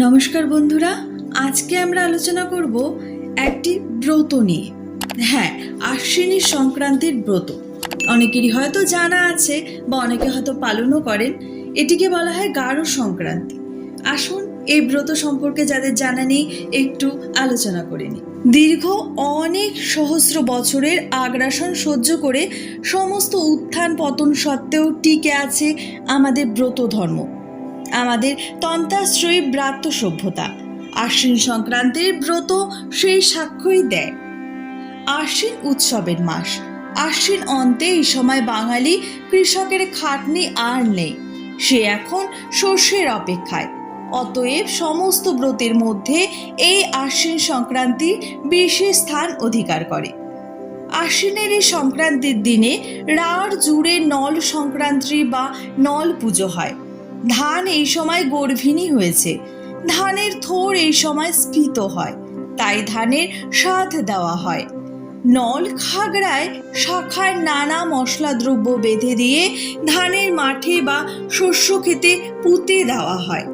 নমস্কার বন্ধুরা, আজকে আমরা আলোচনা করব একটি ব্রত নিয়ে। হ্যাঁ আশ্বিনী সংক্রান্তির ব্রত। অনেকেরই হয়তো জানা আছে বা অনেকে হয়তো পালনও করেন। এটিকে বলা হয় গাঢ় সংক্রান্তি। আসুন এই ব্রত সম্পর্কে যাদের জানা নেই, একটু আলোচনা করে নিই। দীর্ঘ অনেক সহস্র বছরের আগ্রাসন সহ্য করে সমস্ত উত্থান পতন সত্ত্বেও টিকে আছে আমাদের ব্রত ধর্ম। আমাদের তন্ত্রাশ্রয়ী ব্রাত্য সভ্যতা। আশ্বিন সংক্রান্তির ব্রত সেই সাক্ষ্যই দেয়। আশ্বিন উৎসবের মাস। আশ্বিন অন্তে এই সময় বাঙালি কৃষকের খাটনি আর নেই। সে এখন শস্যের অপেক্ষায়। অতএব সমস্ত ব্রতের মধ্যে এই আশ্বিন সংক্রান্তি বিশেষ স্থান অধিকার করে। আশ্বিনের এই সংক্রান্তির দিনে রাঢ় জুড়ে নল সংক্রান্তি বা নল পুজো হয়। ধান এই সময় গর্ভিণী হয়েছে। ধানের থোর এই সময় স্ফীত হয়, তাই ধানের স্বাদ দেওয়া হয়। নল খাগড়ায় শাখায় নানা মশলা দ্রব্য বেঁধে দিয়ে ধানের মাঠে বা শস্য খেতে পুঁতে দেওয়া হয়।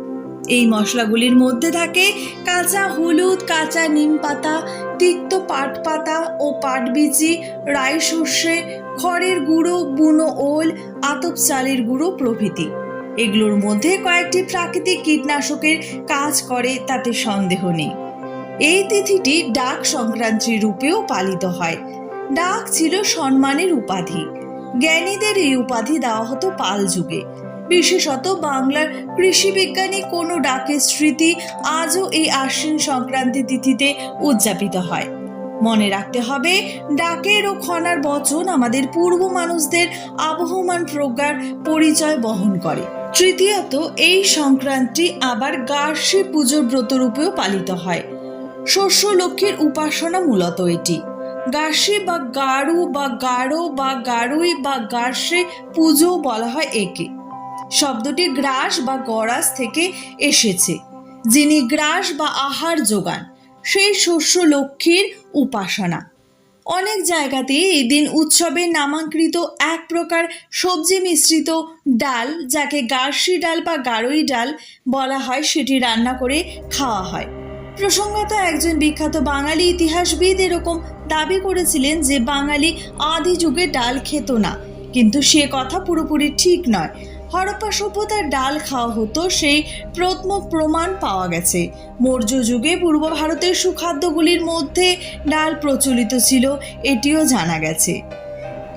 এই মশলাগুলির মধ্যে থাকে কাঁচা হলুদ, কাঁচা নিম পাতা, তিক্ত পাট পাতা ও পাট বিচি রাই সর্ষে খড়ের গুঁড়ো, বুনো ওল, আতপ চালের গুঁড়ো প্রভৃতি। এগুলোর মধ্যে কয়েকটি প্রাকৃতিক কীটনাশকের কাজ করে, তাতে সন্দেহ নেই। এই তিথিটি ডাক সংক্রান্তি রূপেও পালিত হয়। ডাক ছিল সম্মানের উপাধি। জ্ঞানীদের এই উপাধি দেওয়া হতো পাল যুগে। বিশেষত বাংলার কৃষি বিজ্ঞানী কোনো ডাকের স্মৃতি আজও এই আশ্বিন সংক্রান্তি তিথিতে উদযাপিত হয়। মনে রাখতে হবে, ডাকের ও খনার বচন আমাদের পূর্ব মানুষদের আবহমান প্রজ্ঞার পরিচয় বহন করে। তৃতীয়ত, এই সংক্রান্তি আবার গার্ষী পুজোর ব্রতরূপেও পালিত হয়। শস্য লক্ষ্মীর উপাসনা মূলত এটি। গার্ষী বা গাড়ু বা গাঢ় বা গাড়ুই বা গার্ষে পুজো বলা হয় একে। শব্দটি গ্রাস বা গরাস থেকে এসেছে, যিনি গ্রাস বা আহার যোগান, সেই শস্য লক্ষ্মীর উপাসনা। অনেক জায়গাতেই এই দিন উৎসবে নামাঙ্কৃত এক প্রকার সবজি মিশ্রিত ডাল, যাকে গার্সি ডাল বা গারোই ডাল বলা হয়, সেটি রান্না করে খাওয়া হয়। প্রসঙ্গত একজন বিখ্যাত বাঙালি ইতিহাসবিদ এরকম দাবি করেছিলেন যে বাঙালি আদি যুগে ডাল খেত না। কিন্তু সে কথা পুরোপুরি ঠিক নয়। হরপ্পা সভ্যতার ডাল খাওয়া হতো, সেই প্রত্ন প্রমাণ পাওয়া গেছে। মৌর্য যুগে পূর্ব ভারতের সুখাদ্যগুলির মধ্যে ডাল প্রচলিত ছিল, এটিও জানা গেছে।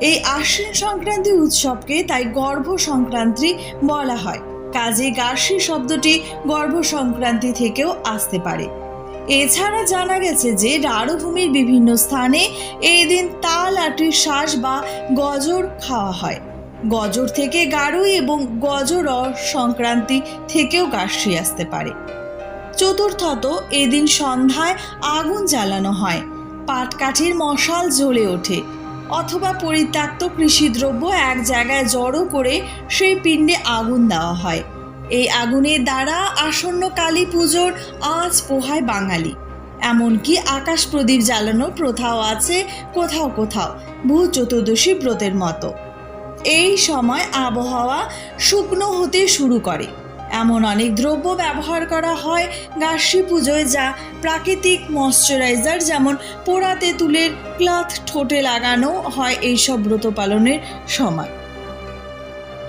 এই আশ্বিন সংক্রান্তি উৎসবকে তাই গর্ভ সংক্রান্তি বলা হয়। কাজে গার্ষী শব্দটি গর্ভ সংক্রান্তি থেকেও আসতে পারে। এছাড়া জানা গেছে যে রাঢ়ভূমির বিভিন্ন স্থানে এই দিন তাল, আটির শ্বাস বা গজর খাওয়া হয়। গজর থেকে গাড়ুই এবং গজর সংক্রান্তি থেকেও গার্ষী আসতে পারে। চতুর্থত, এদিন সন্ধ্যায় আগুন জ্বালানো হয়। পাটকাঠির মশাল জ্বলে ওঠে অথবা পরিত্যক্ত কৃষিদ্রব্য এক জায়গায় জড়ো করে সেই পিণ্ডে আগুন দেওয়া হয়। এই আগুনের দ্বারা আসন্ন কালী পুজোর আজ পোহায় বাঙালি। এমনকি আকাশ প্রদীপ জ্বালানোর প্রথাও আছে কোথাও কোথাও, ভূ চতুর্দশী ব্রতের মতো। এই সময় আবহাওয়া শুকনো হতে শুরু করে। এমন অনেক দ্রব্য ব্যবহার করা হয় গার্ষী পুজোয় যা প্রাকৃতিক ময়শ্চারাইজার যেমন পোড়া তেঁতুলের ক্লথ, ঠোঁটে লাগানো হয় এইসব ব্রত পালনের সময়।